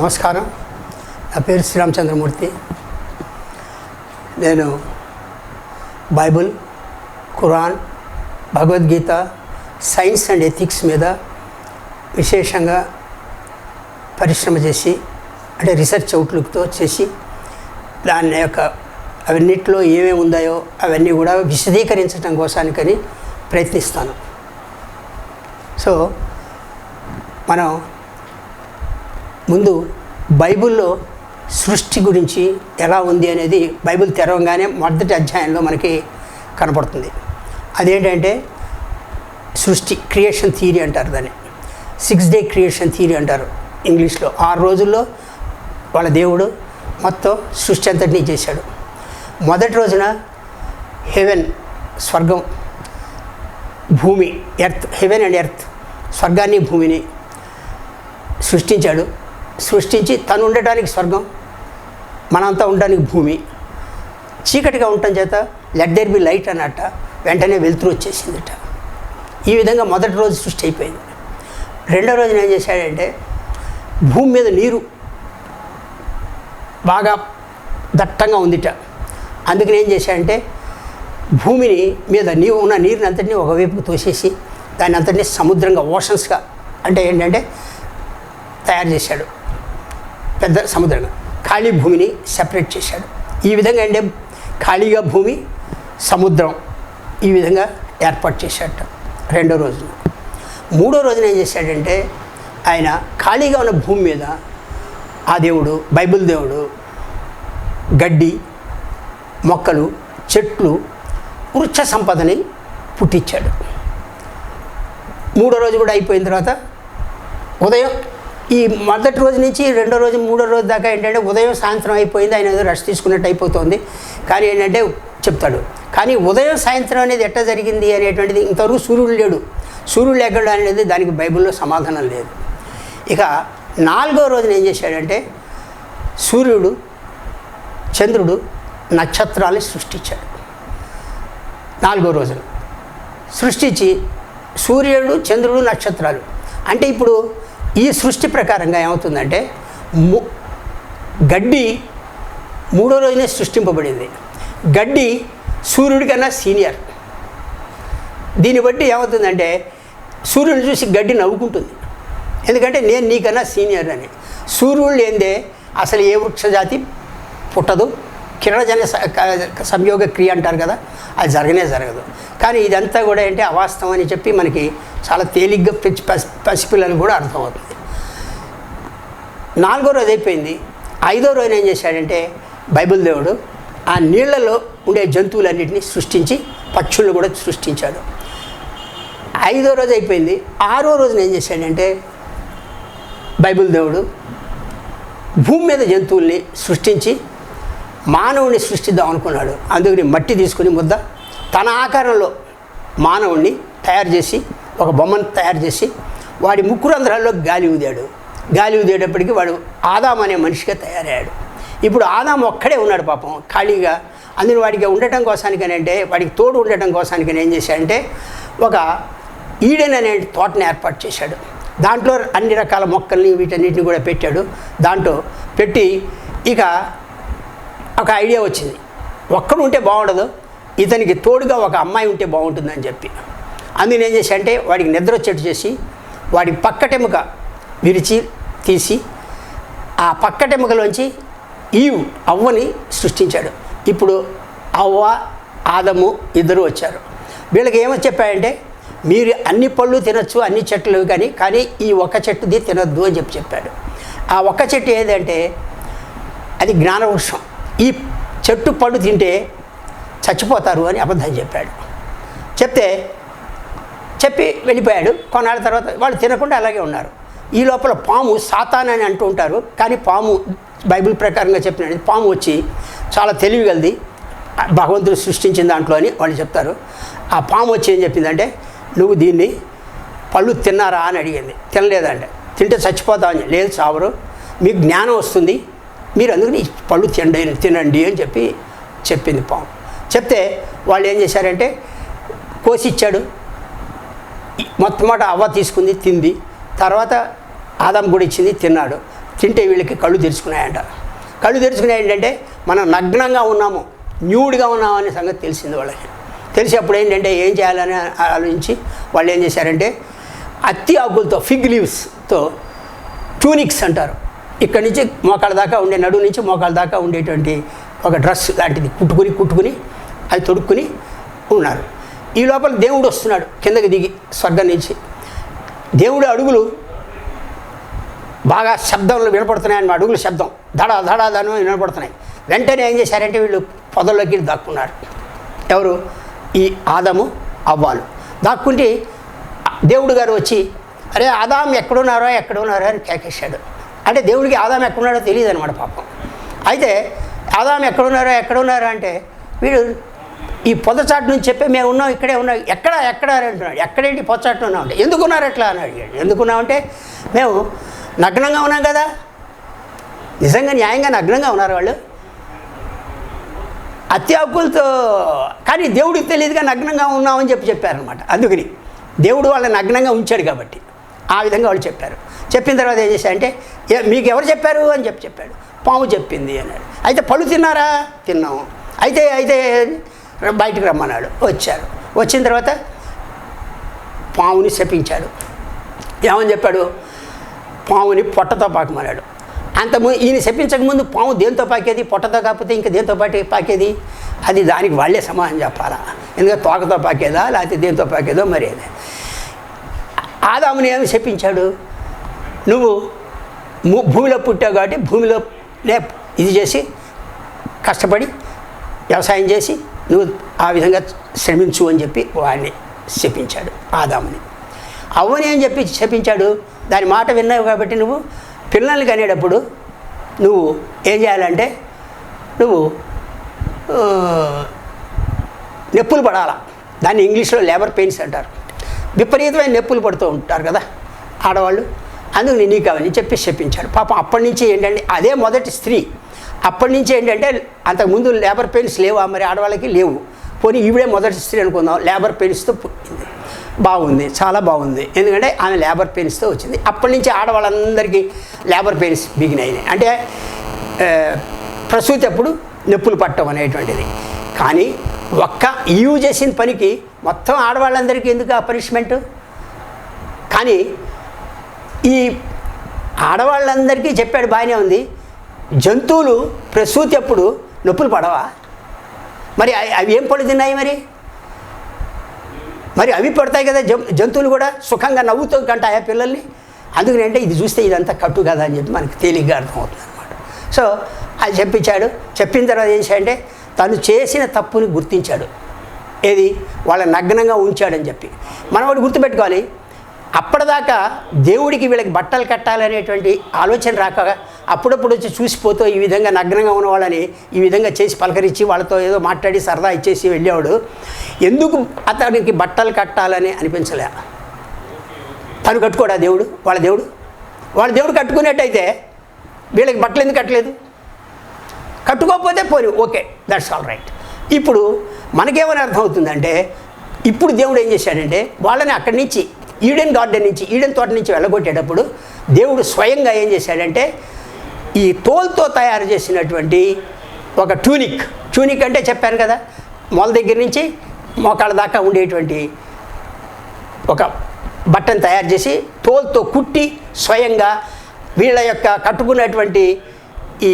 నమస్కారం. నా పేరు శ్రీరామచంద్రమూర్తి. నేను Bible Quran Bhagavadgita science and ethics మీద విశేషంగా పరిశ్రమ చేసి అంటే రీసెర్చ్ అవుట్లుక్తో చేసి దాని యొక్క అవన్నిటిలో ఏమేమి ఉందాయో అవన్నీ కూడా విశదీకరించడం కోసానికని ప్రయత్నిస్తాను. సో మనం ముందు బైబిల్లో సృష్టి గురించి ఎలా ఉంది అనేది బైబిల్ తెరవగానే మొదటి అధ్యాయంలో మనకి కనపడుతుంది. అదేంటంటే సృష్టి క్రియేషన్ థియరీ అంటారు దాన్ని. సిక్స్ డే క్రియేషన్ థియరీ అంటారు ఇంగ్లీష్లో. ఆరు రోజుల్లో వాళ్ళ దేవుడు మొత్తం సృష్టి అంతటినీ చేశాడు. మొదటి రోజున హెవెన్ స్వర్గం భూమి ఎర్త్ హెవెన్ అండ్ ఎర్త్ స్వర్గాన్ని భూమిని సృష్టించాడు. సృష్టించి తను ఉండటానికి స్వర్గం మనంతా ఉండడానికి భూమి. చీకటిగా ఉండటం చేత లెట్ దేర్ బి లైట్ అన్నట్ట వెంటనే వెలుతురు వచ్చేసిందట. ఈ విధంగా మొదటి రోజు సృష్టి అయిపోయింది. రెండో రోజున ఏం చేశాడంటే భూమి మీద నీరు బాగా దట్టంగా ఉందిట. అందుకని ఏం చేశాడంటే భూమిని మీద నీవు ఉన్న నీరుని అంతటినీ ఒకవైపు తోసేసి దాన్ని అంతటినీ సముద్రంగా ఓషన్స్గా అంటే ఏంటంటే తయారు చేశాడు. పెద్ద సముద్రంగా ఖాళీ భూమిని సెపరేట్ చేశాడు. ఈ విధంగా అంటే ఖాళీగా భూమి సముద్రం ఈ విధంగా ఏర్పాటు చేశాడట రెండో రోజు. మూడో రోజున ఏం చేశాడంటే ఆయన ఖాళీగా ఉన్న భూమి మీద ఆ దేవుడు బైబిల్ దేవుడు గడ్డి మొక్కలు చెట్లు వృక్ష సంపదని పుట్టించాడు. మూడో రోజు కూడా అయిపోయిన తర్వాత ఉదయం ఈ మొదటి రోజు నుంచి రెండో రోజు మూడో రోజు దాకా ఏంటంటే ఉదయం సాయంత్రం అయిపోయింది ఆయన ఏదో రెస్ట్ తీసుకున్నట్టు అయిపోతుంది. కానీ ఏంటంటే చెప్తాడు కానీ ఉదయం సాయంత్రం అనేది ఎట్ట జరిగింది? అనేటువంటిది ఇంతవరకు సూర్యుడు లేడు. సూర్యుడు లేకుండా అనేది దానికి బైబిల్లో సమాధానం లేదు. ఇక నాలుగో రోజున ఏం చేశాడంటే సూర్యుడు చంద్రుడు నక్షత్రాలు సృష్టించాడు. నాలుగో రోజున సృష్టించి సూర్యుడు చంద్రుడు నక్షత్రాలు. అంటే ఇప్పుడు ఈ సృష్టి ప్రకారంగా ఏమవుతుందంటే ము గడ్డి మూడో రోజునే సృష్టింపబడింది. గడ్డి సూర్యుడి కన్నా సీనియర్. దీన్ని బట్టి ఏమవుతుందంటే సూర్యుడిని చూసి గడ్డి నవ్వుకుంటుంది. ఎందుకంటే నేను నీకన్నా సీనియర్ అని. సూర్యుడు లేదే అసలు ఏ వృక్షజాతి పుట్టదు. కిరణజన సంయోగ క్రియ అంటారు కదా అది జరగనే జరగదు. కానీ ఇదంతా కూడా ఏంటి అవాస్తవం అని చెప్పి మనకి చాలా తేలిగ్గా పిచ్చి పసి పసిపిల్లలు కూడా అర్థమవుతుంది. నాలుగో రోజు అయిపోయింది. ఐదో రోజున ఏం చేశాడంటే బైబిల్ దేవుడు ఆ నీళ్ళలో ఉండే జంతువులన్నింటినీ సృష్టించి పక్షులను కూడా సృష్టించాడు. ఐదో రోజు అయిపోయింది. ఆరో రోజున ఏం చేశాడంటే బైబిల్ దేవుడు భూమి మీద జంతువుల్ని సృష్టించి మానవుని సృష్టిద్దాం అనుకున్నాడు. అందుకని మట్టి తీసుకుని ముద్ద తన ఆకారంలో మానవుణ్ణి తయారు చేసి ఒక బొమ్మను తయారు చేసి వాడి ముక్కు రంధ్రాల్లో గాలి ఊదాడు. గాలి ఊదేటప్పటికి వాడు ఆదాం అనే మనిషిగా తయారయ్యాడు. ఇప్పుడు ఆదాం ఒక్కడే ఉన్నాడు పాపం. ఖాళీగా అందులో వాడికి ఉండటం కోసానికని అంటే వాడికి తోడు ఉండటం కోసానికని ఏం చేశాడంటే ఒక ఈడెన్ అనే తోటని ఏర్పాటు చేశాడు. దాంట్లో అన్ని రకాల మొక్కల్ని వీటన్నిటిని కూడా పెట్టాడు. దాంట్లో పెట్టి ఇక ఒక ఐడియా వచ్చింది. ఒక్కడు ఉంటే బాగుండదు. ఇతనికి తోడుగా ఒక అమ్మాయి ఉంటే బాగుంటుందని చెప్పి. అందుకని ఏం చేశా అంటే వాడికి నిద్ర వచ్చేట్టు చేసి వాడి పక్కటెముక విరిచి తీసి ఆ పక్కటెముకలోంచి ఈవ్ అవ్వని సృష్టించాడు. ఇప్పుడు అవ్వ ఆదము ఇద్దరు వచ్చారు. వీళ్ళకి ఏమని చెప్పాడంటే మీరు అన్ని పళ్ళు తినొచ్చు అన్ని చెట్లు కానీ కానీ ఈ ఒక్క చెట్టుది తినొద్దు అని చెప్పి చెప్పాడు. ఆ ఒక్క చెట్టు ఏదంటే అది జ్ఞానవృక్షం. ఈ చెట్టు పళ్ళు తింటే చచ్చిపోతారు అని అబద్ధం చెప్పాడు. చెప్తే చెప్పి వెళ్ళిపోయాడు. కొన్నాళ్ళ తర్వాత వాళ్ళు తినకుండా అలాగే ఉన్నారు. ఈ లోపల పాము సాతాన్ అని అంటూ ఉంటారు. కానీ పాము బైబిల్ ప్రకారంగా చెప్పినది పాము వచ్చి చాలా తెలివిగలది భగవంతుడు సృష్టించిన దాంట్లో అని వాళ్ళు చెప్తారు. ఆ పాము వచ్చి ఏం చెప్పిందంటే నువ్వు దీన్ని పళ్ళు తిన్నారా? అని అడిగింది. తినలేదంటే. తింటే చచ్చిపోతామని లేదు చావరు మీకు జ్ఞానం వస్తుంది. మీరు అందుకని పళ్ళు తినండి తినండి అని చెప్పి చెప్పింది పాము. చెప్తే వాళ్ళు ఏం చేశారంటే కోసి ఇచ్చాడు. మొట్టమొదట అవ్వ తీసుకుంది తింది. తర్వాత ఆదాం కూడా ఇచ్చింది తిన్నాడు. తింటే వీళ్ళకి కళ్ళు తెరుచుకున్నాయంట. కళ్ళు తెరుచుకున్నాయి ఏంటంటే మనం నగ్నంగా ఉన్నాము న్యూడ్గా ఉన్నాము అనే సంగతి తెలిసింది వాళ్ళకి. తెలిసినప్పుడు ఏంటంటే ఏం చేయాలని ఆలోచించి వాళ్ళు ఏం చేశారంటే అత్తి ఆకులతో ఫిగ్ లీవ్స్తో ట్యూనిక్స్ అంటారు. ఇక్కడి నుంచి మోకాళ్ళ దాకా ఉండే నడువు నుంచి మోకాళ్ళ దాకా ఉండేటువంటి ఒక డ్రెస్ లాంటిది కుట్టుకుని కుట్టుకుని అది తొడుక్కుని ఉన్నారు. ఈ లోపల దేవుడు వస్తున్నాడు కిందకి దిగి స్వర్గం నుంచి. దేవుడు అడుగులు బాగా శబ్దంలో వినపడుతున్నాయి అన్నమాట అడుగుల శబ్దం. దడ దడ దను వినపడుతున్నాయి. వెంటనే ఏం చేశారంటే వీళ్ళు పొదల్లోకి దాక్కున్నారు. ఎవరు? ఈ ఆదము అవ్వాలు. దాక్కుంటే దేవుడు గారు వచ్చి అరే ఆదాం ఎక్కడున్నారో ఎక్కడున్నారో? అని కేకేశాడు. అంటే దేవుడికి ఆదాం ఎక్కడున్నాడో తెలియదు అనమాట పాపం. అయితే ఆదాం ఎక్కడున్నారో ఎక్కడున్నారో? అంటే వీడు ఈ పొదచాటు నుంచి చెప్పి మేము ఉన్నాం ఇక్కడే ఉన్నాం. ఎక్కడ ఎక్కడ అంటున్నాడు. ఎక్కడేంటి పొదచాటు ఉన్నాం అంటే ఎందుకున్నారు ఎట్లా అని అడిగాడు. ఎందుకున్నామంటే మేము నగ్నంగా ఉన్నాం కదా. నిజంగా న్యాయంగా నగ్నంగా ఉన్నారు వాళ్ళు. అత్యాకులతో కానీ దేవుడికి తెలియదుగా నగ్నంగా ఉన్నామని చెప్పి చెప్పారనమాట అందుకని దేవుడు వాళ్ళని నగ్నంగా ఉంచాడు కాబట్టి ఆ విధంగా వాళ్ళు చెప్పారు. చెప్పిన తర్వాత ఏం చేశారంటే మీకు ఎవరు చెప్పారు? అని చెప్పి చెప్పాడు. పాము చెప్పింది అన్నాడు. అయితే పళ్ళు తిన్నారా? తిన్నాము అయితే అయితే బయటకు రమ్మన్నాడు. వచ్చారు. వచ్చిన తర్వాత పావుని శపించాడు. ఏమని చెప్పాడు? పావుని పొట్టతో పాకమన్నాడు. అంతకుముందు ఈయన శపించక ముందు పాము దేంతో పాకేది? పొట్టతో కాకపోతే ఇంకా దేంతో పాటి పాకేది? అది దానికి వాళ్ళే సమాధానం చెప్పాలా? ఎందుకంటే తోకతో పాకేదా? లేకపోతే దేంతో పాకేదో మరి అది ఆదాముని ఏమి శపించాడు? నువ్వు భూమిలో పుట్టావు కాబట్టి భూమిలో లే ఇది చేసి కష్టపడి వ్యవసాయం చేసి నువ్వు ఆ విధంగా శ్రమించు అని చెప్పి వాడిని శపించాడు ఆదాముని. అవ్వని ఏం చెప్పి శపించాడు దాని మాట విన్నావు కాబట్టి నువ్వు పిల్లల్ని కనేటప్పుడు నువ్వు ఏం చేయాలంటే నువ్వు నొప్పులు పడాలా. దాన్ని ఇంగ్లీష్లో లేబర్ పెయిన్స్ అంటారు. విపరీతమైన నొప్పులు పడుతూ ఉంటారు కదా ఆడవాళ్ళు. అందుకు నేను నీకు అవన్నీ చెప్పి చెప్పించాడు పాపం అప్పటి నుంచి ఏంటంటే అదే మొదటి స్త్రీ. అప్పటి నుంచి ఏంటంటే అంతకుముందు లేబర్ పెయిన్స్ లేవా మరి ఆడవాళ్ళకి? లేవు. పోనీ ఈవిడే మొదటి స్త్రీ అనుకుందాం. లేబర్ పెయిన్స్తో పుట్టింది. బాగుంది. చాలా బాగుంది. ఎందుకంటే ఆమె లేబర్ పెయిన్స్తో వచ్చింది. అప్పటి నుంచి ఆడవాళ్ళందరికీ లేబర్ పెయిన్స్ బిగినాయి అంటే ప్రసూతి అప్పుడు నొప్పులు పట్టడం అనేటువంటిది. కానీ ఒక్క ఈవు చేసిన పనికి మొత్తం ఆడవాళ్ళందరికీ ఎందుకు ఆ పనిష్మెంట్? కానీ ఈ ఆడవాళ్ళందరికీ చెప్పాడు బాగానే ఉంది. జంతువులు ప్రసూతి అప్పుడు నొప్పులు పడవా? మరి అవి- అవి ఏం పళ్ళు తిన్నాయి మరి? మరి అవి పడతాయి కదా జం జంతువులు కూడా సుఖంగా నవ్వుతూ కంటాయా పిల్లల్ని? అందుకని అంటే ఇది చూస్తే ఇదంతా కట్టు కదా అని చెప్పి మనకి తేలిగ్గా అర్థమవుతుంది అనమాట సో అది చెప్పించాడు. చెప్పిన తర్వాత ఏం చేయాలంటే తను చేసిన తప్పుని గుర్తించాడు. ఏది? వాళ్ళ నగ్నంగా ఉంచాడని చెప్పి. మనం ఒకటి గుర్తుపెట్టుకోవాలి. అప్పటిదాకా దేవుడికి వీళ్ళకి బట్టలు కట్టాలనేటువంటి ఆలోచన రాక అప్పుడప్పుడు వచ్చి చూసిపోతూ ఈ విధంగా నగ్నంగా ఉన్న వాళ్ళని ఈ విధంగా చేసి పలకరించి వాళ్ళతో ఏదో మాట్లాడి సరదా ఇచ్చేసి వెళ్ళేవాడు. ఎందుకు అతనికి బట్టలు కట్టాలని అనిపించలే? తను కట్టుకోడా దేవుడు? వాళ్ళ దేవుడు? వాళ్ళ దేవుడు కట్టుకునేట్టయితే వీళ్ళకి బట్టలు ఎందుకు కట్టలేదు? కట్టుకోకపోతే పోరు ఓకే దట్స్ ఆల్ రైట్ ఇప్పుడు మనకేమని అర్థమవుతుందంటే ఇప్పుడు దేవుడు ఏం చేశాడంటే వాళ్ళని అక్కడి నుంచి ఈడెన్ గార్డెన్ నుంచి ఈడెన్ తోట నుంచి వెళ్ళగొట్టేటప్పుడు దేవుడు స్వయంగా ఏం చేశాడంటే ఈ తోల్తో తయారు చేసినటువంటి ఒక ట్యూనిక్ ట్యూనిక్ అంటే చెప్పాను కదా మొల దగ్గర నుంచి మోకాళ్ళ దాకా ఉండేటువంటి ఒక బట్టను తయారు చేసి తోలుతో కుట్టి స్వయంగా వీళ్ళ యొక్క కట్టుకున్నటువంటి ఈ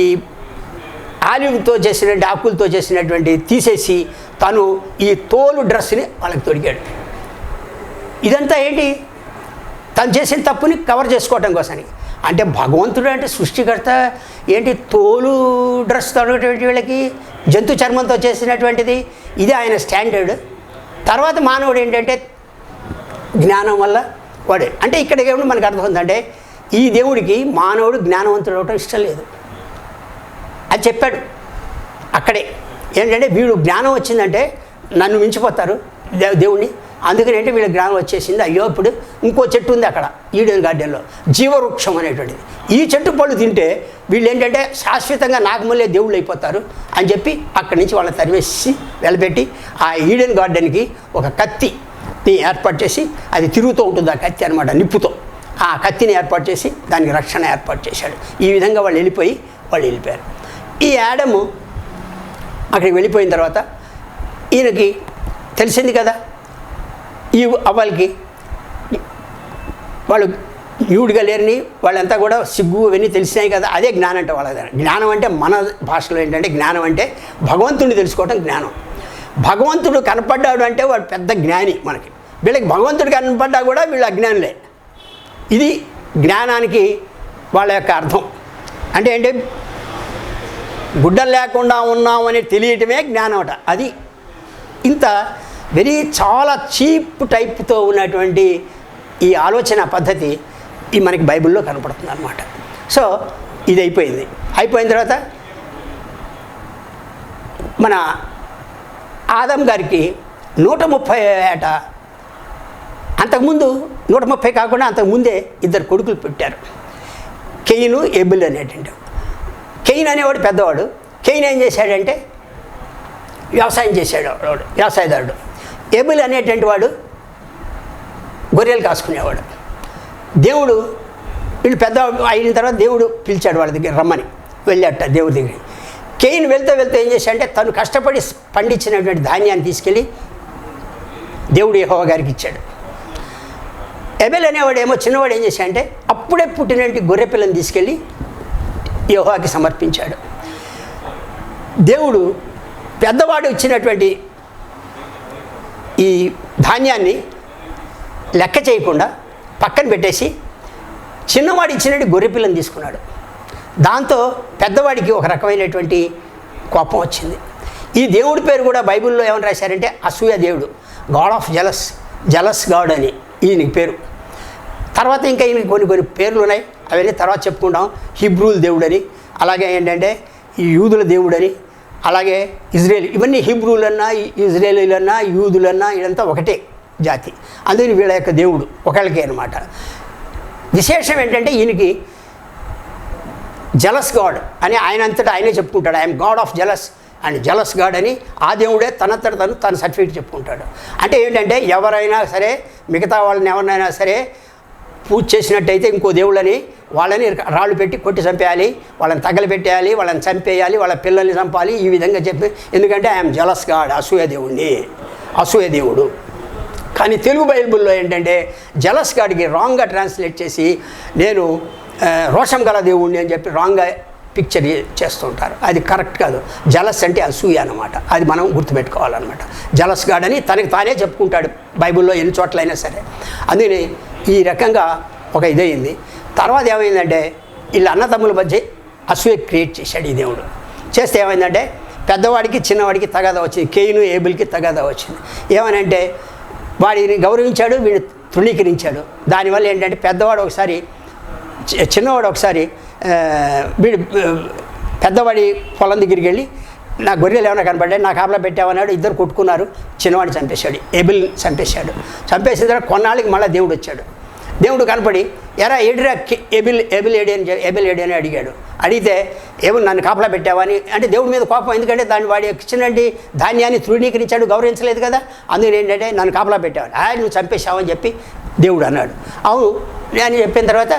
ఆలివ్తో చేసినటువంటి ఆకులతో చేసినటువంటి తీసేసి తను ఈ తోలు డ్రెస్ని వాళ్ళకి తొడిగాడు. ఇదంతా ఏంటి? తను చేసిన తప్పుని కవర్ చేసుకోవటం కోసమని. అంటే భగవంతుడు అంటే సృష్టికర్త ఏంటి తోలు డ్రెస్ తొడగటువంటి వీళ్ళకి జంతు చర్మంతో చేసినటువంటిది ఇది ఆయన స్టాండర్డ్. తర్వాత మానవుడు ఏంటంటే జ్ఞానం వల్ల వాడే. అంటే ఇక్కడ ఏమిటి మనకు అర్థమవుతుందంటే ఈ దేవుడికి మానవుడు జ్ఞానవంతుడు అవటం ఇష్టం లేదు. అది చెప్పాడు. అక్కడే. ఏంటంటే వీడు జ్ఞానం వచ్చిందంటే నన్ను మించిపోతారు దేవుణ్ణి. అందుకని అంటే వీళ్ళ జ్ఞానం వచ్చేసింది అయ్యో ఇప్పుడు ఇంకో చెట్టు ఉంది అక్కడ ఈడెన్ గార్డెన్లో. జీవవృక్షం అనేటువంటిది. ఈ చెట్టు పళ్ళు తింటే వీళ్ళు ఏంటంటే శాశ్వతంగా నాగమల్లే దేవుళ్ళు అయిపోతారు అని చెప్పి అక్కడి నుంచి వాళ్ళని తరివేసి వెళ్ళబెట్టి ఆ ఈడెన్ గార్డెన్కి ఒక కత్తి ఏర్పాటు చేసి అది తిరుగుతూ ఉంటుంది ఆ కత్తి అనమాట నిప్పుతో. ఆ కత్తిని ఏర్పాటు చేసి దానికి రక్షణ ఏర్పాటు చేశాడు. ఈ విధంగా వాళ్ళు వెళ్ళిపోయి వాళ్ళు వెళ్ళిపోయారు. ఈ యాడము అక్కడికి వెళ్ళిపోయిన తర్వాత ఈయనకి తెలిసింది కదా ఈ అవ్వలకి. వాళ్ళు ఈవుడిగా లేరని వాళ్ళంతా కూడా సిగ్గు ఇవన్నీ తెలిసినాయి కదా అదే జ్ఞానం అంటే వాళ్ళ జ్ఞానం అంటే మన భాషలో ఏంటంటే జ్ఞానం అంటే భగవంతుడిని తెలుసుకోవటం జ్ఞానం. భగవంతుడు కనపడ్డాడు అంటే వాడు పెద్ద జ్ఞాని మనకి. వీళ్ళకి భగవంతుడు కనపడ్డా కూడా వీళ్ళు అజ్ఞానులే. ఇది జ్ఞానానికి వాళ్ళ యొక్క అర్థం. అంటే ఏంటి? గుడ్డ లేకుండా ఉన్నామని తెలియటమే జ్ఞానం అట. అది ఇంత వెరీ చాలా చీప్ టైప్తో ఉన్నటువంటి ఈ ఆలోచన పద్ధతి ఈ మనకి బైబిల్లో కనపడుతుంది అనమాట సో ఇది అయిపోయింది అయిపోయిన తర్వాత మన ఆదం గారికి నూట ముప్పై ఏట అంతకుముందు నూట ముప్పై కాకుండా అంతకుముందే ఇద్దరు కొడుకులు పెట్టారు. కెయిను ఎబుల్ అనేటువంటి కెయిన్ అనేవాడు పెద్దవాడు. కెయిన్ ఏం చేశాడంటే వ్యవసాయం చేశాడు వాడు వ్యవసాయదారుడు. ఎబుల్ అనేటువంటి వాడు గొర్రెలు కాసుకునేవాడు. దేవుడు వీళ్ళు పెద్ద అయిన తర్వాత దేవుడు పిలిచాడు వాళ్ళ దగ్గర రమ్మని. వెళ్ళాట దేవుడి దగ్గర కెయిన్ వెళ్తూ వెళ్తూ ఏం చేశాడంటే తను కష్టపడి పండించినటువంటి ధాన్యాన్ని తీసుకెళ్ళి దేవుడు యహోవ గారికి ఇచ్చాడు. ఎబెల్ అనేవాడు ఏమో చిన్నవాడు ఏం చేశాడంటే అప్పుడే పుట్టినటువంటి గొర్రె పిల్లని తీసుకెళ్ళి యహోవాకి సమర్పించాడు. దేవుడు పెద్దవాడు ఇచ్చినటువంటి ఈ ధాన్యాన్ని లెక్క చేయకుండా పక్కన పెట్టేసి చిన్నవాడు ఇచ్చినట్టు గొర్రె పిల్లని తీసుకున్నాడు. దాంతో పెద్దవాడికి ఒక రకమైనటువంటి కోపం వచ్చింది. ఈ దేవుడి పేరు కూడా బైబిల్లో ఏమని రాశారంటే అసూయ దేవుడు god of jealous jealous god అని ఈయనకి పేరు. తర్వాత ఇంకా ఈయనకి కొన్ని కొన్ని పేర్లు ఉన్నాయి. అవన్నీ తర్వాత చెప్పుకుంటాం. హిబ్రూల్ దేవుడని అలాగే ఏంటంటే ఈ యూదుల దేవుడని అలాగే ఇజ్రాయేల్ ఇవన్నీ హిబ్రూలన్నా ఇజ్రాయేలీలన్నా యూదులన్నా ఇదంతా ఒకటే జాతి. అందుకని వీళ్ళ యొక్క దేవుడు ఒకళ్ళకే అనమాట విశేషం ఏంటంటే ఈయనకి జలస్ గాడ్ అని ఆయన అంతటా ఆయనే చెప్పుకుంటాడు. I am god of jealous and jealous god అని ఆ దేవుడే తనంతట తను తన సర్టిఫికేట్ చెప్పుకుంటాడు. అంటే ఏంటంటే ఎవరైనా సరే మిగతా వాళ్ళని ఎవరినైనా సరే పూజ చేసినట్టయితే ఇంకో దేవుళ్ళని వాళ్ళని రాళ్ళు పెట్టి కొట్టి చంపేయాలి వాళ్ళని తగలబెట్టేయాలి వాళ్ళని చంపేయాలి వాళ్ళ పిల్లల్ని చంపాలి ఈ విధంగా చెప్పి ఎందుకంటే ఐఎమ్ జలస్ గాడ్ అసూయ అసూయదేవుడు అసూయ దేవుడు. కానీ తెలుగు బైబిల్లో ఏంటంటే జలస్ గాడికి రాంగ్గా ట్రాన్స్లేట్ చేసి నేను రోషం గల దేవుణ్ణి అని చెప్పి రాంగ్గా పిక్చర్ చేస్తుంటారు. అది కరెక్ట్ కాదు. జలస్ అంటే అసూయ అనమాట అది మనం గుర్తుపెట్టుకోవాలన్నమాట. జలస్ గాడని తనకి తానే చెప్పుకుంటాడు బైబిల్లో ఎన్ని చోట్లైనా సరే. అందుకని ఈ రకంగా ఒక ఇదయింది. తర్వాత ఏమైందంటే వీళ్ళ అన్నదమ్ముల మధ్య అసూయ క్రియేట్ చేశాడు ఈ దేవుడు. చేస్తే ఏమైందంటే పెద్దవాడికి చిన్నవాడికి తగాదా వచ్చింది. కేయును ఏబుల్కి తగాదా వచ్చింది. ఏమనంటే వాడిని గౌరవించాడు వీడు తృణీకరించాడు. దానివల్ల ఏంటంటే పెద్దవాడు ఒకసారి చిన్నవాడు ఒకసారి వీడు పెద్దవాడి పొలం దగ్గరికి వెళ్ళి నా గొర్రెలు ఏమైనా కనపడ్డాయి నా కాపలా పెట్టామన్నాడు ఇద్దరు కొట్టుకున్నారు చిన్నవాడిని చంపేశాడు ఎబిల్ చంపేశాడు. చంపేసిన తర్వాత కొన్నాళ్ళకి మళ్ళీ దేవుడు వచ్చాడు. దేవుడు కనపడి ఎరా ఏడిరా ఎబిల్ ఎబిల్ ఏడి అని ఎబిల్ ఏడి అని అడిగాడు. అడిగితే ఏమో నన్ను కాపలా పెట్టావని అంటే దేవుడి మీద కోపం ఎందుకంటే దాన్ని వాడి ఇచ్చినండి ధాన్యాన్ని తృణీకరించాడు గౌరవించలేదు కదా? అందుకని ఏంటంటే నన్ను కాపలా పెట్టావు. ఆ నువ్వు చంపేశావని చెప్పి దేవుడు అన్నాడు. అవును నేను చెప్పిన తర్వాత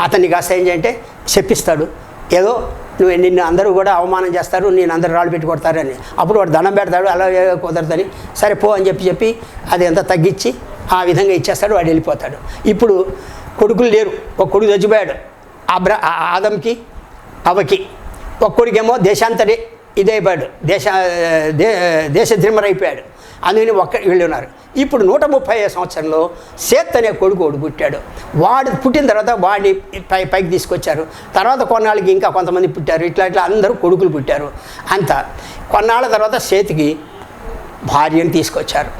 అతన్ని కాస్త ఏంటంటే చేయంటే చెప్పిస్తాడు. ఏదో నువ్వు నిన్ను అందరూ కూడా అవమానం చేస్తారు నేను అందరూ రాళ్ళు పెట్టి కొడతారని. అప్పుడు వాడు దండం పెడతాడు అలా కుదరదని. సరే పో అని చెప్పి చెప్పి అది అంతా తగ్గించి ఆ విధంగా ఇచ్చేస్తాడు వాడు వెళ్ళిపోతాడు. ఇప్పుడు కొడుకులు లేరు. ఒక కొడుకు చచ్చిపోయాడు. అబ్ర ఆ- ఆదంకి అవకి ఒక కొడుకేమో దేశాంతరి ఇదైపోయాడు. దేశ దే దేశ దిమ్మరైపోయాడు అందుకని ఒక్క వీళ్ళు ఉన్నారు ఇప్పుడు నూట ముప్పై సంవత్సరంలో సేత్ అనే కొడుకు ఒకడు పుట్టాడు. వాడు పుట్టిన తర్వాత వాడిని పై పైకి తీసుకొచ్చారు. తర్వాత కొన్నాళ్ళకి ఇంకా కొంతమంది పుట్టారు. ఇట్లా ఇట్లా అందరూ కొడుకులు పుట్టారు. అంత కొన్నాళ్ళ తర్వాత సేతికి భార్యను తీసుకొచ్చారు.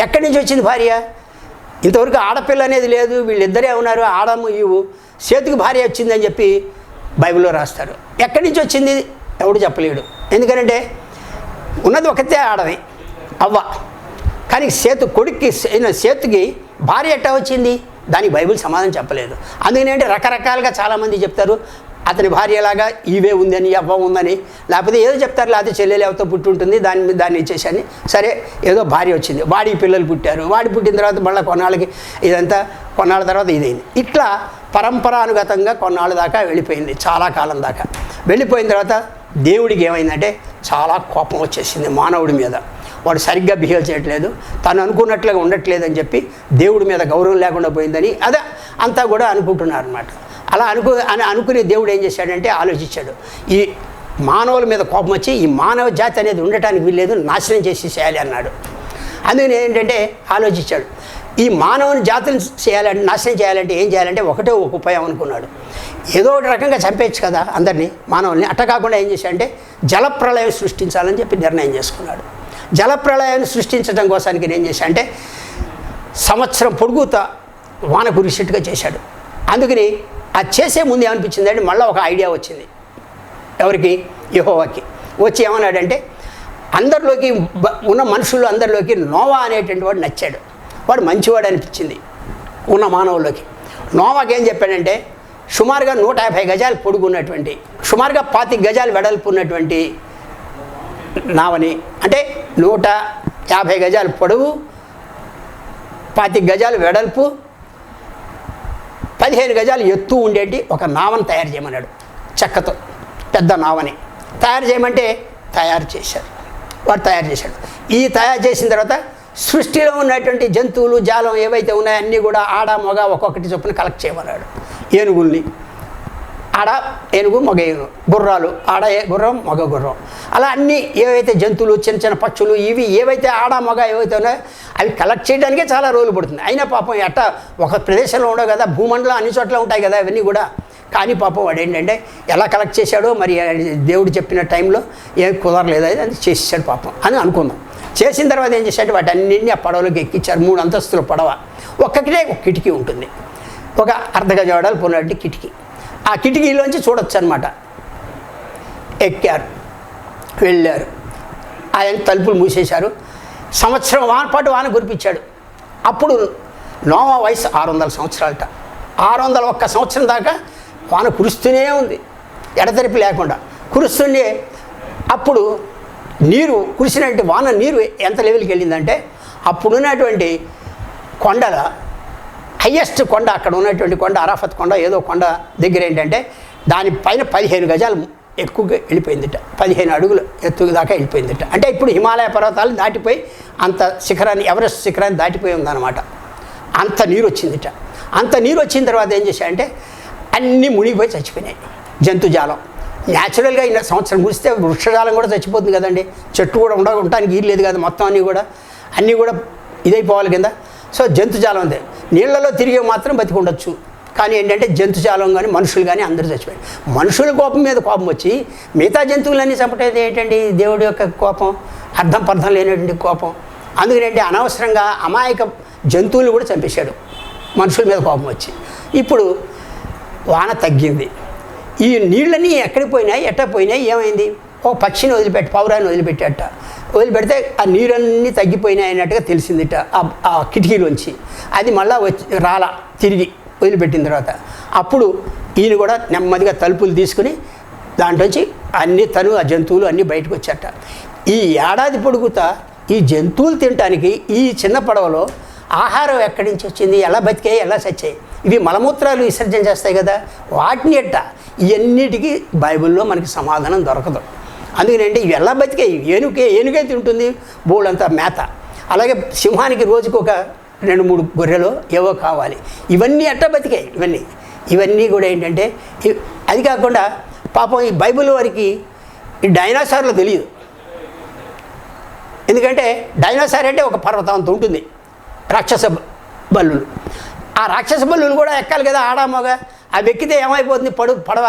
ఎక్కడి నుంచి వచ్చింది భార్య? ఇంతవరకు ఆడపిల్ల అనేది లేదు. వీళ్ళిద్దరే ఉన్నారు. ఆడము ఇవు సేతుకి భార్య వచ్చిందని చెప్పి బైబిల్లో రాస్తారు. ఎక్కడి నుంచి వచ్చింది? ఎవడు చెప్పలేడు. ఎందుకంటే ఉన్నది ఒకతే ఆడది అవ్వ. కానీ సేతు కొడుక్కి సేతుకి భార్య ఎట్టా వచ్చింది? దానికి బైబిల్ సమాధానం చెప్పలేదు. అందుకనేంటే రకరకాలుగా చాలామంది చెప్తారు అతని భార్యలాగా ఈవే ఉందని అవ్వ ఉందని లేకపోతే ఏదో చెప్తారు లేకపోతే చెల్లెలు ఎవరితో పుట్టి ఉంటుంది దాని మీద దాన్ని ఇచ్చేసాని సరే ఏదో భార్య వచ్చింది వాడి పిల్లలు పుట్టారు వాడి పుట్టిన తర్వాత మళ్ళీ కొన్నాళ్ళకి ఇదంతా కొన్నాళ్ళ తర్వాత ఇదైంది. ఇట్లా పరంపరానుగతంగా కొన్నాళ్ళ దాకా వెళ్ళిపోయింది చాలా కాలం దాకా. వెళ్ళిపోయిన తర్వాత దేవుడికి ఏమైందంటే చాలా కోపం వచ్చేసింది మానవుడి మీద. వాడు సరిగ్గా బిహేవ్ చేయట్లేదు. తను అనుకున్నట్లుగా ఉండట్లేదు అని చెప్పి దేవుడి మీద గౌరవం లేకుండా పోయిందని అదే అంతా కూడా అనుకుంటున్నారు అనమాట అలా అనుకు అని అనుకునే దేవుడు ఏం చేశాడంటే ఆలోచించాడు. ఈ మానవుల మీద కోపం వచ్చి ఈ మానవ జాతి అనేది ఉండటానికి వీల్లేదు నాశనం చేసి చేయాలి అన్నాడు. అందుకని ఏంటంటే ఆలోచించాడు. ఈ మానవుని జాతిని చేయాలంటే నాశనం చేయాలంటే ఏం చేయాలంటే ఒకటే ఒక ఉపాయం అనుకున్నాడు. ఏదో ఒక రకంగా చంపేయచ్చు కదా అందరినీ మానవుల్ని. అట్ట కాకుండా ఏం చేశాడంటే జలప్రళయం సృష్టించాలని చెప్పి నిర్ణయం చేసుకున్నాడు. జలప్రలయాన్ని సృష్టించడం కోసానికి నేను ఏం చేశాడంటే సంవత్సరం పొడుగుతా వాన కురిసేట్టుగా చేశాడు. అందుకని అది చేసే ముందు ఏమనిపించింది అంటే మళ్ళీ ఒక ఐడియా వచ్చింది. ఎవరికి? యహోవాకి. వచ్చి ఏమన్నాడంటే అందరిలోకి ఉన్న మనుషులు అందరిలోకి నోవా అనేటువంటి వాడు నచ్చాడు. వాడు మంచివాడు అనిపించింది ఉన్న మానవుల్లోకి. నోవాకి ఏం చెప్పాడంటే సుమారుగా నూట యాభై గజాలు పొడుగు ఉన్నటువంటి సుమారుగా పాతి గజాలు వెడల్పు ఉన్నటువంటి నావని అంటే నూట యాభై గజాలు పొడవు పాతి గజాలు వెడల్పు పదిహేను గజాలు ఎత్తు ఉండేటి ఒక నావను తయారు చేయమన్నాడు. చెక్కతో పెద్ద నావని. తయారు చేయమంటే తయారు చేశారు. వాడు తయారు చేశాడు. ఈ తయారు చేసిన తర్వాత సృష్టిలో ఉన్నటువంటి జంతువులు జాలం ఏవైతే ఉన్నాయో అన్నీ కూడా ఆడ మగ ఒక్కొక్కటి చొప్పున కలెక్ట్ చేయమన్నాడు. ఏనుగుల్ని. ఆడ ఏనుగు మగ ఏనుగు. గుర్రాలు. ఆడ ఏ- గుర్రం మగ గుర్రం. అలా అన్నీ ఏవైతే జంతువులు చిన్న చిన్న పక్షులు ఇవి ఏవైతే ఆడ మగ ఏవైతే ఉన్నాయో అవి కలెక్ట్ చేయడానికే చాలా రోజులు పడుతుంది. అయినా పాపం ఎట్ట ఒక ప్రదేశంలో ఉండవు కదా భూమండలం అన్ని చోట్ల ఉంటాయి కదా అవన్నీ కూడా. కానీ పాపం వాడు ఏంటంటే ఎలా కలెక్ట్ చేశాడో మరి దేవుడు చెప్పిన టైంలో ఏం కుదరలేదు అది అది చేసేసాడు పాపం అని అనుకుందాం. చేసిన తర్వాత ఏం చేశాడు? వాటి అన్నింటినీ ఆ పడవలోకి ఎక్కించారు. మూడు అంతస్తుల పడవ. ఒక్కటినే ఒక కిటికీ ఉంటుంది. ఒక అర్ధ గజ కిటికీ. ఆ కిటికీలోంచి చూడొచ్చు అనమాట ఎక్కారు. వెళ్ళారు. ఆయన తలుపులు మూసేశారు. సంవత్సరం వాన పాటు వాన కురిపించాడు. అప్పుడు నోవా వయసు ఆరు వందల సంవత్సరాలట. ఆరు వందల ఒక్క సంవత్సరం దాకా వాన కురుస్తూనే ఉంది. ఎడతెరిపి లేకుండా. కురుస్తుండే అప్పుడు నీరు కురిసినటువంటి వాన నీరు ఎంత లెవెల్కి వెళ్ళిందంటే అప్పుడున్నటువంటి కొండల హయ్యెస్ట్ కొండ అక్కడ ఉన్నటువంటి కొండ అరాఫత్ కొండ ఏదో కొండ దగ్గర ఏంటంటే దానిపైన పదిహేను గజాలు ఎక్కువగా వెళ్ళిపోయిందిట. పదిహేను అడుగులు ఎత్తు దాకా వెళ్ళిపోయిందిట. అంటే ఇప్పుడు హిమాలయ పర్వతాలు దాటిపోయి అంత శిఖరాన్ని ఎవరెస్ట్ శిఖరాన్ని దాటిపోయి ఉందన్నమాట. అంత నీరు వచ్చిందిట అంత నీరు వచ్చిన తర్వాత ఏం చేశాయంటే అన్నీ మునిగిపోయి చచ్చిపోయినాయి. జంతుజాలం. న్యాచురల్గా ఇన్ని సంవత్సరం కురిస్తే వృక్షజాలం కూడా చచ్చిపోతుంది కదండి. చెట్టు కూడా ఉండ ఉండటానికి వీలు లేదు కదా మొత్తం అన్నీ కూడా. అన్నీ కూడా ఇదైపోవాలి కింద. సో జంతుజాలం అంతే. నీళ్ళలో తిరిగి మాత్రం బతికి ఉండొచ్చు. కానీ ఏంటంటే జంతుజాలం కానీ మనుషులు కానీ అందరూ చచ్చిపోయారు. మనుషుల కోపం మీద కోపం వచ్చి మిగతా జంతువులన్నీ చంపటేది ఏంటండి దేవుడి యొక్క కోపం? అర్థం పర్థం లేనటువంటి కోపం. అందుకనేంటి అనవసరంగా అమాయక జంతువులు కూడా చంపేశాడు. మనుషుల మీద కోపం వచ్చి. ఇప్పుడు వాన తగ్గింది. ఈ నీళ్ళన్నీ ఎక్కడికి పోయినాయి? ఎట్ట పోయినాయి? ఏమైంది? ఓ పక్షిని వదిలిపెట్టి పౌరాన్ని వదిలిపెట్టేట వదిలిపెడితే ఆ నీరన్నీ తగ్గిపోయినాయి అన్నట్టుగా తెలిసిందిట ఆ- కిటికీలోంచి. అది మళ్ళా వచ్చి రాల తిరిగి వదిలిపెట్టిన తర్వాత. అప్పుడు ఈయన కూడా నెమ్మదిగా తలుపులు తీసుకుని దాంట్లోంచి అన్ని తను ఆ జంతువులు అన్నీ బయటకు వచ్చాట ఈ ఏడాది పొడుగుతా ఈ జంతువులు తినటానికి ఈ చిన్న పడవలో ఆహారం ఎక్కడి నుంచి వచ్చింది? ఎలా బతికాయి ఎలా చచ్చాయి ఇవి మలమూత్రాలు విసర్జన చేస్తాయి కదా వాటిని ఎట్ట? ఇవన్నిటికీ బైబిల్లో మనకి సమాధానం దొరకదు. అందుకనంటే ఇవి ఎలా బతికాయి? ఏనుకే ఏనుగే తింటుంది బోళ్ళంతా మేత. అలాగే సింహానికి రోజుకు ఒక రెండు మూడు గొర్రెలు ఏవో కావాలి. ఇవన్నీ ఎట్ట బతికాయి? ఇవన్నీ. ఇవన్నీ కూడా ఏంటంటే అది కాకుండా పాపం ఈ బైబిల్ వారికి ఈ డైనాసార్లు తెలియదు. ఎందుకంటే డైనోసార్ అంటే ఒక పర్వతం అంత ఉంటుంది రాక్షస బల్లులు. ఆ రాక్షస బల్లులు కూడా ఎక్కాలి కదా ఆడామోగ అవి ఎక్కితే ఏమైపోతుంది? పడు పడవ?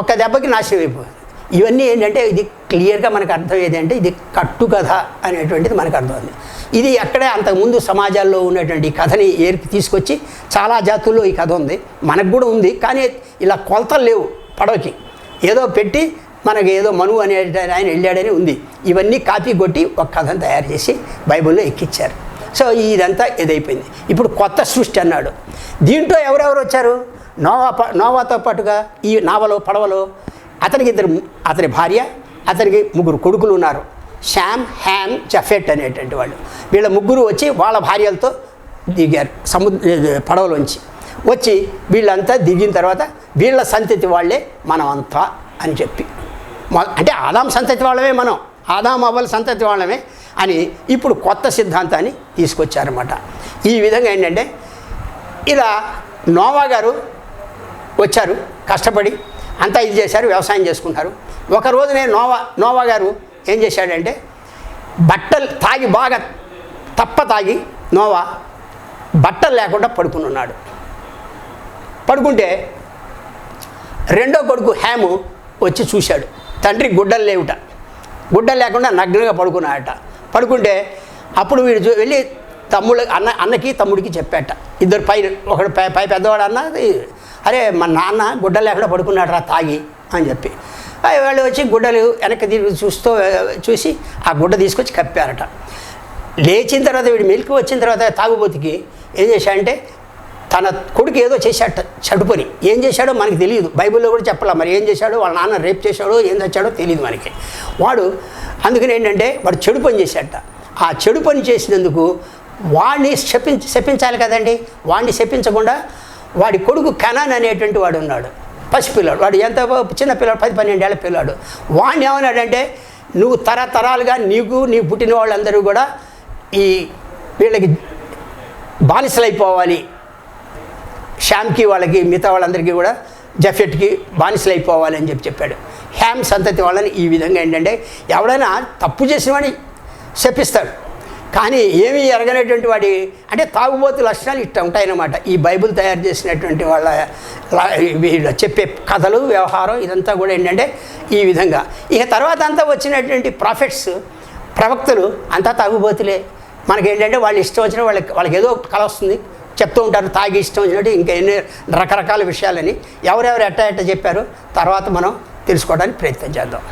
ఒక్క దెబ్బకి నాశనం అయిపోతుంది. ఇవన్నీ ఏంటంటే ఇది క్లియర్గా మనకు అర్థం ఏంటంటే ఇది కట్టు కథ అనేటువంటిది మనకు అర్థమైంది. ఇది ఎక్కడే అంతకుముందు సమాజాల్లో ఉన్నటువంటి ఈ కథని ఏరికి తీసుకొచ్చి చాలా జాతుల్లో ఈ కథ ఉంది. మనకు కూడా ఉంది. కానీ ఇలా కొలతలు లేవు పడవకి. ఏదో పెట్టి మనకి ఏదో మనువు అనే ఆయన వెళ్ళాడని ఉంది. ఇవన్నీ కాపీ కొట్టి ఒక కథను తయారు చేసి బైబిల్లో ఎక్కిచ్చారు. సో ఇదంతా ఇదైపోయింది. ఇప్పుడు కొత్త సృష్టి అన్నాడు. దీంట్లో ఎవరెవరు వచ్చారు? నోవా నోవాతో పాటుగా ఈ నావలో పడవలో అతనికి ఇద్దరు అతని భార్య అతనికి ముగ్గురు కొడుకులు ఉన్నారు. శామ్ హ్యామ్ జఫెట్ అనేటువంటి వాళ్ళు. వీళ్ళ ముగ్గురు వచ్చి వాళ్ళ భార్యలతో దిగారు సముద్ర పడవలోంచి. వచ్చి వీళ్ళంతా దిగిన తర్వాత వీళ్ళ సంతతి వాళ్ళే మనం అంతా అని చెప్పి. అంటే ఆదాం సంతతి వాళ్ళమే మనం. ఆదాం అవ్వల సంతతి వాళ్ళమే అని ఇప్పుడు కొత్త సిద్ధాంతాన్ని తీసుకొచ్చారన్నమాట. ఈ విధంగా ఏంటంటే ఇలా నోవా గారు వచ్చారు కష్టపడి అంతా ఇది చేశారు వ్యవసాయం చేసుకుంటారు. ఒక రోజునే నోవా నోవా గారు ఏం చేశాడంటే బట్టలు తాగి బాగా తప్ప తాగి నోవా బట్టలు లేకుండా పడుకుని ఉన్నాడు. పడుకుంటే రెండో కొడుకు హ్యాము వచ్చి చూశాడు. తండ్రి గుడ్డలు లేవుట. గుడ్డ లేకుండా నగ్నంగా పడుకున్నాడట. పడుకుంటే అప్పుడు వీడు చూ- వెళ్ళి తమ్ముడు అన్న అన్నకి తమ్ముడికి చెప్పాట. ఇద్దరు పై ఒకడు పై పై పెద్దవాడు అన్న అరే మా నాన్న గుడ్డలు లేకుండా పడుకున్నాడు రా తాగి అని చెప్పి. వాళ్ళు వచ్చి గుడ్డలు వెనక్కి తిరిగి చూస్తూ చూసి ఆ గుడ్డ తీసుకొచ్చి కప్పారట. లేచిన తర్వాత వీడు మిల్క్ వచ్చిన తర్వాత తాగుబోతికి ఏం చేశాడంటే తన కొడుకు ఏదో చేశాట చెడు పని ఏం చేశాడో మనకి తెలియదు. బైబిల్లో కూడా చెప్పాలా మరి ఏం చేశాడో వాళ్ళ నాన్న రేప్ చేశాడో ఏం తెచ్చాడో తెలియదు మనకి. వాడు అందుకని ఏంటంటే వాడు చెడు పని చేశాట ఆ చెడు పని చేసినందుకు వాడిని శపించి శపించాలి కదండి. వాడిని శపించకుండా వాడి కొడుకు కనాన్ అనేటువంటి వాడు ఉన్నాడు. పసిపిల్లాడు. వాడు ఎంత చిన్న పిల్లాడు పది పన్నెండేళ్ళ పిల్లాడు. వాడిని ఏమన్నాడంటే నువ్వు తరతరాలుగా నీకు నీ పుట్టిన వాళ్ళందరూ కూడా ఈ వీళ్ళకి బానిసలైపోవాలి. శ్యామ్కి వాళ్ళకి మిగతా వాళ్ళందరికీ కూడా జఫెట్కి బానిసలు అయిపోవాలి అని చెప్పి చెప్పాడు. హ్యామ్ సంతతి వాళ్ళని ఈ విధంగా ఏంటంటే ఎవడైనా తప్పు చేసిన వాడిని శపిస్తాడు. కానీ ఏమీ ఎరగనటువంటి వాడి అంటే తాగుబోతు లక్షణాలు ఇట్లా ఉంటాయన్నమాట. ఈ బైబిల్ తయారు చేసినటువంటి వాళ్ళ వీళ్ళు చెప్పే కథలు వ్యవహారం ఇదంతా కూడా ఏంటంటే ఈ విధంగా. ఇక తర్వాత అంతా వచ్చినటువంటి ప్రాఫిట్స్ ప్రవక్తలు అంతా తాగుబోతులే. మనకేంటంటే వాళ్ళు ఇష్టం వచ్చిన వాళ్ళకి వాళ్ళకి ఏదో కళ వస్తుంది. చెప్తూ ఉంటారు తాగి ఇష్టం వచ్చినట్టు ఇంకా ఎన్ని రకరకాల విషయాలని ఎవరెవరు ఎట్ట ఎట్ట చెప్పారు తర్వాత మనం తెలుసుకోవడానికి ప్రయత్నం చేద్దాం.